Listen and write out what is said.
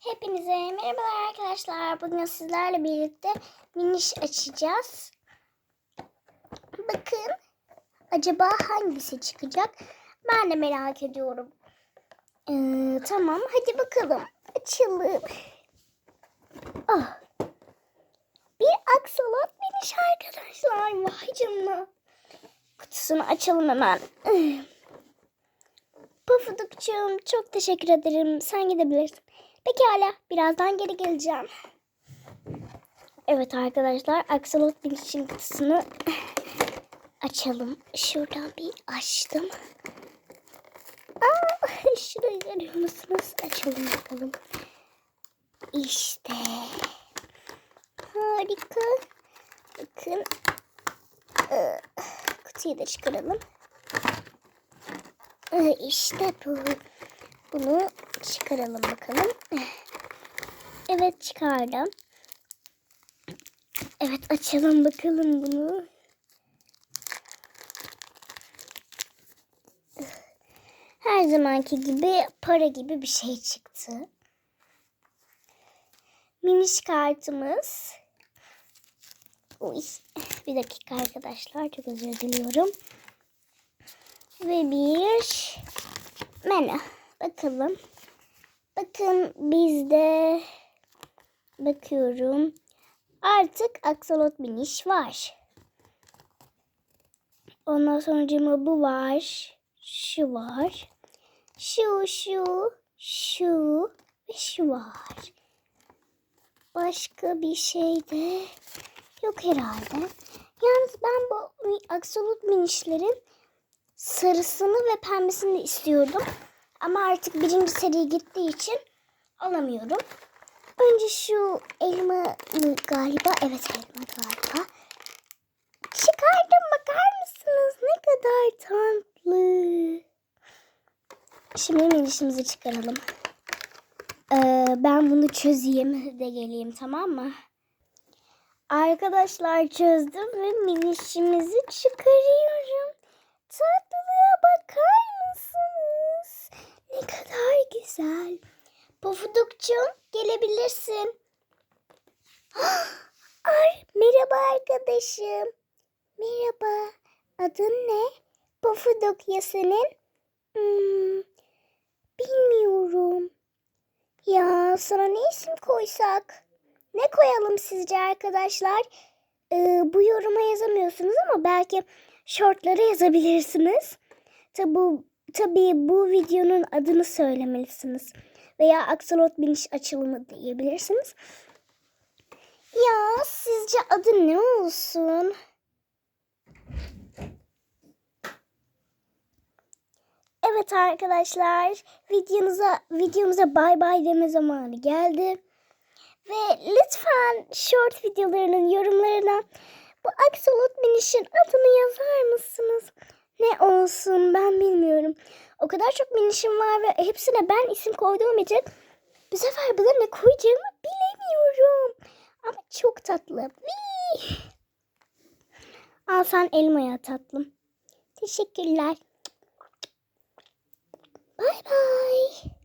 Hepinize merhabalar arkadaşlar. Bugün sizlerle birlikte miniş açacağız. Bakın acaba hangisi çıkacak? Ben de merak ediyorum. Ee, tamam hadi bakalım. Açalım. Ah. Bir aksolot miniş arkadaşlar. Vay canına. Kutusunu açalım hemen. Pufudukçum çok teşekkür ederim. Sen gidebilirsin. Pekala birazdan geri geleceğim. Evet arkadaşlar aksolot bilişim kutusunu açalım. Şuradan bir açtım. Aa, şurayı görüyor musunuz? Açalım bakalım. İşte. Harika. Bakın. Ee, kutuyu da çıkaralım. Ee, İşte bu. Bunu çıkaralım bakalım. Evet çıkardım. Evet açalım bakalım bunu. Her zamanki gibi para gibi bir şey çıktı. Miniş kartımız. Uy, bir dakika arkadaşlar çok özür diliyorum. Ve bir menü. Bakalım. Bakın bizde bakıyorum. Artık aksolot miniş var. Ondan sonra bu var. Şu var. Şu, şu, şu ve şu var. Başka bir şey de yok herhalde. Yalnız ben bu aksolot minişlerin sarısını ve pembesini istiyordum. Ama artık birinci seri gittiği için alamıyorum. Önce şu elma galiba. Evet elma galiba. Çıkardım bakar mısınız? Ne kadar tatlı. Şimdi minişimizi çıkaralım. Ee, ben bunu çözeyim de geleyim tamam mı? Arkadaşlar çözdüm ve minişimizi çıkarıyorum. Tatlılığa bakar mısınız? Güzel. Pofudukçum gelebilirsin. Ay, merhaba arkadaşım. Merhaba. Adın ne? Pofuduk ya senin? Hmm, bilmiyorum. Ya sana ne isim koysak? Ne koyalım sizce arkadaşlar? Ee, bu yoruma yazamıyorsunuz ama belki shortlara yazabilirsiniz. Tabi bu, tabii bu videonun adını söylemelisiniz. Veya aksolot biniş açılımı diyebilirsiniz. Ya sizce adı ne olsun? Evet arkadaşlar videomuza videomuza bay bay deme zamanı geldi. Ve lütfen short videolarının yorumlarına bu aksolot minişin adını yazar mısınız? Olsun ben bilmiyorum. O kadar çok minişim var ve hepsine ben isim koyduğum için bu sefer buna ne koyacağımı bilemiyorum. Ama çok tatlı. Vii. Al sen elmaya tatlım. Teşekkürler. Bay bay.